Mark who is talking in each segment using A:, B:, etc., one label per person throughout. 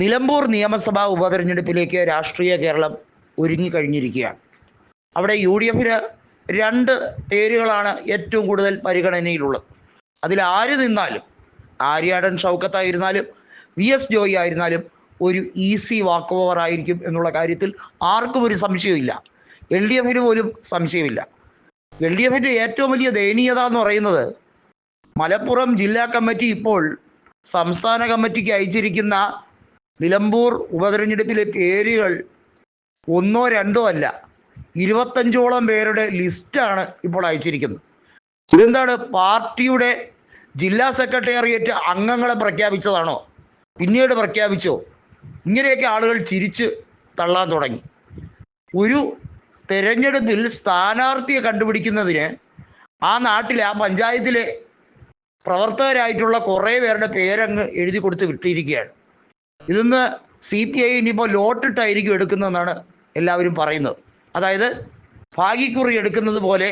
A: നിലമ്പൂർ നിയമസഭാ ഉപതെരഞ്ഞെടുപ്പിലേക്ക് രാഷ്ട്രീയ കേരളം ഒരുങ്ങിക്കഴിഞ്ഞിരിക്കുകയാണ്. അവിടെ യു ഡി എഫിന് രണ്ട് പേരുകളാണ് ഏറ്റവും കൂടുതൽ പരിഗണനയിലുള്ളത്. അതിൽ ആര് നിന്നാലും ആര്യാടൻ ഷൗക്കത്തായിരുന്നാലും വി എസ് ജോയി ആയിരുന്നാലും ഒരു ഈസി വാക്ക് ഓവർ ആയിരിക്കും എന്നുള്ള കാര്യത്തിൽ ആർക്കും ഒരു സംശയമില്ല എൽ ഡി എഫിന് പോലും സംശയമില്ല. എൽ ഡി എഫിന്റെ ഏറ്റവും വലിയ ദയനീയത എന്ന് പറയുന്നത് മലപ്പുറം ജില്ലാ കമ്മിറ്റി ഇപ്പോൾ സംസ്ഥാന കമ്മിറ്റിക്ക് അയച്ചിരിക്കുന്ന നിലമ്പൂർ ഉപതെരഞ്ഞെടുപ്പിലെ പേരുകൾ ഒന്നോ രണ്ടോ അല്ല ഇരുപത്തഞ്ചോളം പേരുടെ ലിസ്റ്റാണ് ഇപ്പോൾ അയച്ചിരിക്കുന്നത്. ഇതെന്താണ്? പാർട്ടിയുടെ ജില്ലാ സെക്രട്ടേറിയറ്റ് അംഗങ്ങളെ പ്രഖ്യാപിച്ചതാണോ? പിന്നീട് പ്രഖ്യാപിച്ചോ? ഇങ്ങനെയൊക്കെ ആളുകൾ ചിരിച്ച് തള്ളാൻ തുടങ്ങി. ഒരു തെരഞ്ഞെടുപ്പിൽ സ്ഥാനാർത്ഥിയെ കണ്ടുപിടിക്കുന്നതിന് ആ നാട്ടിലെ ആ പഞ്ചായത്തിലെ പ്രവർത്തകരായിട്ടുള്ള കുറേ പേരുടെ പേരങ്ങ് എഴുതി കൊടുത്ത് വിട്ടിരിക്കുകയാണ്. ഇതിന്ന് സി പി ഐ ഇനിയിപ്പോൾ ലോട്ടിട്ടായിരിക്കും എടുക്കുന്നതെന്നാണ് എല്ലാവരും പറയുന്നത്. അതായത് ഭാഗ്യക്കുറി എടുക്കുന്നത് പോലെ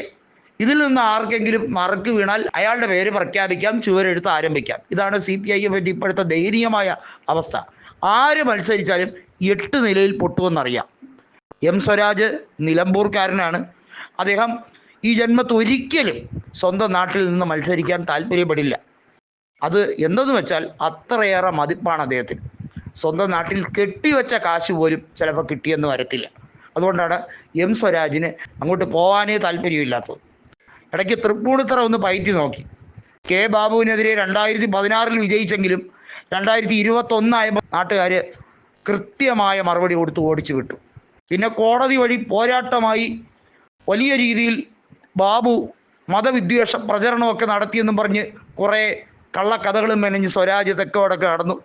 A: ഇതിൽ നിന്ന് ആർക്കെങ്കിലും മറക്ക് വീണാൽ അയാളുടെ പേര് പ്രഖ്യാപിക്കാം ചുവരെടുത്ത് ആരംഭിക്കാം. ഇതാണ് സി പി ഐയെ പറ്റി ഇപ്പോഴത്തെ ദയനീയമായ അവസ്ഥ. ആര് മത്സരിച്ചാലും എട്ട് നിലയിൽ പൊട്ടുമെന്നറിയാം. എം സ്വരാജ് നിലമ്പൂർക്കാരനാണ്. അദ്ദേഹം ഈ ജന്മത്ത് ഒരിക്കലും സ്വന്തം നാട്ടിൽ നിന്ന് മത്സരിക്കാൻ താല്പര്യപ്പെടില്ല. അത് എന്തെന്ന് വെച്ചാൽ അത്രയേറെ മതിപ്പാണ് അദ്ദേഹത്തിന്. സ്വന്തം നാട്ടിൽ കെട്ടിവെച്ച കാശ് പോലും ചിലപ്പോൾ കിട്ടിയെന്ന് വരത്തില്ല. അതുകൊണ്ടാണ് എം സ്വരാജിന് അങ്ങോട്ട് പോകാനേ താല്പര്യമില്ലാത്തത്. ഇടയ്ക്ക് തൃപ്പൂണിത്തറ ഒന്ന് പയറ്റി നോക്കി. കെ ബാബുവിനെതിരെ രണ്ടായിരത്തി പതിനാറിൽ വിജയിച്ചെങ്കിലും രണ്ടായിരത്തി ഇരുപത്തൊന്നായപ്പോൾ നാട്ടുകാർ കൃത്യമായ മറുപടി കൊടുത്ത് ഓടിച്ചു വിട്ടു. പിന്നെ കോടതി വഴി പോരാട്ടമായി വലിയ രീതിയിൽ ബാബു മതവിദ്വേഷ പ്രചരണമൊക്കെ നടത്തിയെന്നും പറഞ്ഞ് കുറേ കള്ളക്കഥകളും മെനഞ്ഞ് സ്വരാജ് തെക്കോടൊക്കെ നടന്നു.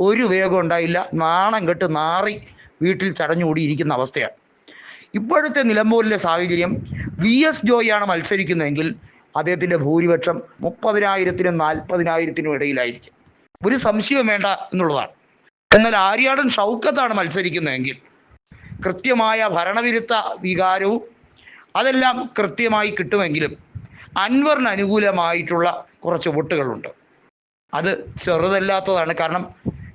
A: ഒരു ഉപയോഗം ഉണ്ടായില്ല. നാണം കെട്ട് നാറി വീട്ടിൽ ചടഞ്ഞുകൂടിയിരിക്കുന്ന അവസ്ഥയാണ്. ഇപ്പോഴത്തെ നിലമ്പൂരിലെ സാഹചര്യം വി എസ് ജോയിയാണ് മത്സരിക്കുന്നതെങ്കിൽ അദ്ദേഹത്തിന്റെ ഭൂരിപക്ഷം മുപ്പതിനായിരത്തിനും നാൽപ്പതിനായിരത്തിനും ഇടയിലായിരിക്കും. ഒരു സംശയവും വേണ്ട എന്നുള്ളതാണ്. എന്നാൽ ആര്യാടൻ ഷൗക്കത്താണ് മത്സരിക്കുന്നതെങ്കിൽ കൃത്യമായ ഭരണവിരുദ്ധ വികാരവും അതെല്ലാം കൃത്യമായി കിട്ടുമെങ്കിലും അൻവറിന് അനുകൂലമായിട്ടുള്ള കുറച്ച് വോട്ടുകളുണ്ട്. അത് ചെറുതല്ലാത്തതാണ്. കാരണം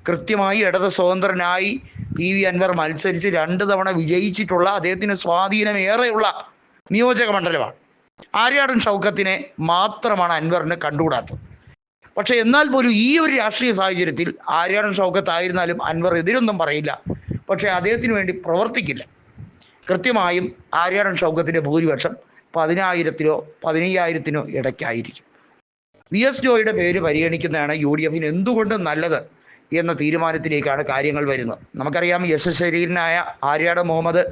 A: കൃത്യമായി ഇടത് സ്വതന്ത്രനായി പി വി അൻവർ മത്സരിച്ച് രണ്ട് തവണ വിജയിച്ചിട്ടുള്ള അദ്ദേഹത്തിന് സ്വാധീനം ഏറെയുള്ള നിയോജക മണ്ഡലമാണ്. ആര്യാടൻ ഷൗക്കത്തിനെ മാത്രമാണ് അൻവറിനെ കണ്ടുകൂടാത്തത്. പക്ഷെ എന്നാൽ പോലും ഈ ഒരു രാഷ്ട്രീയ സാഹചര്യത്തിൽ ആര്യാടൻ ഷൗക്കത്ത് ആയിരുന്നാലും അൻവർ എതിരൊന്നും പറയില്ല. പക്ഷേ അദ്ദേഹത്തിന് വേണ്ടി പ്രവർത്തിക്കില്ല. കൃത്യമായും ആര്യാടൻ ഷൗക്കത്തിന്റെ ഭൂരിപക്ഷം പതിനായിരത്തിനോ പതിനയ്യായിരത്തിനോ ഇടയ്ക്കായിരിക്കും. വി എസ് ജോയുടെ പേര് പരിഗണിക്കുന്നതാണ് യു ഡി എഫിന് എന്തുകൊണ്ടും നല്ലത്? എന്ന തീരുമാനത്തിലേക്കാണ് കാര്യങ്ങൾ വരുന്നത്. നമുക്കറിയാം യശശരീരനായ ആര്യാട് മുഹമ്മദ്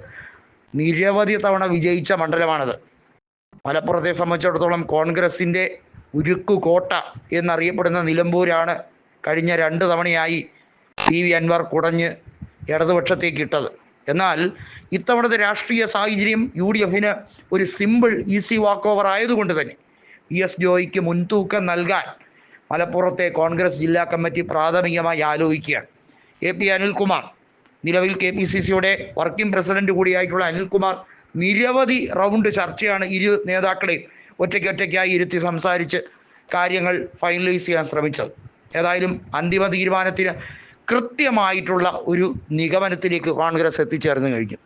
A: നിരവധി തവണ വിജയിച്ച മണ്ഡലമാണത്. മലപ്പുറത്തെ സംബന്ധിച്ചിടത്തോളം കോൺഗ്രസിന്റെ ഉരുക്കു കോട്ട എന്നറിയപ്പെടുന്ന നിലമ്പൂരാണ് കഴിഞ്ഞ രണ്ട് തവണയായി പി വി അൻവർ കുടഞ്ഞ് ഇടതുപക്ഷത്തേക്ക് ഇട്ടത്. എന്നാൽ ഇത്തവണത്തെ രാഷ്ട്രീയ സാഹചര്യം യു ഡി എഫിന് ഒരു സിമ്പിൾ ഈസി വാക്ക് ഓവർ ആയതുകൊണ്ട് തന്നെ വി എസ് ജോയിക്ക് മുൻതൂക്കം നൽകാൻ മലപ്പുറത്തെ കോൺഗ്രസ് ജില്ലാ കമ്മിറ്റി പ്രാഥമികമായി ആലോചിക്കുകയാണ്. എ പി അനിൽകുമാർ നിലവിൽ കെ പി സി സിയുടെ വർക്കിംഗ് പ്രസിഡന്റ് കൂടിയായിട്ടുള്ള അനിൽകുമാർ നിരവധി റൗണ്ട് ചർച്ചയാണ് ഇരു നേതാക്കളെയും ഒറ്റയ്ക്കൊറ്റയ്ക്കായി ഇരുത്തി സംസാരിച്ച് കാര്യങ്ങൾ ഫൈനലൈസ് ചെയ്യാൻ ശ്രമിച്ചത്. ഏതായാലും അന്തിമ തീരുമാനത്തിന് കൃത്യമായിട്ടുള്ള ഒരു നിഗമനത്തിലേക്ക് കോൺഗ്രസ് എത്തിച്ചേർന്ന് കഴിഞ്ഞു.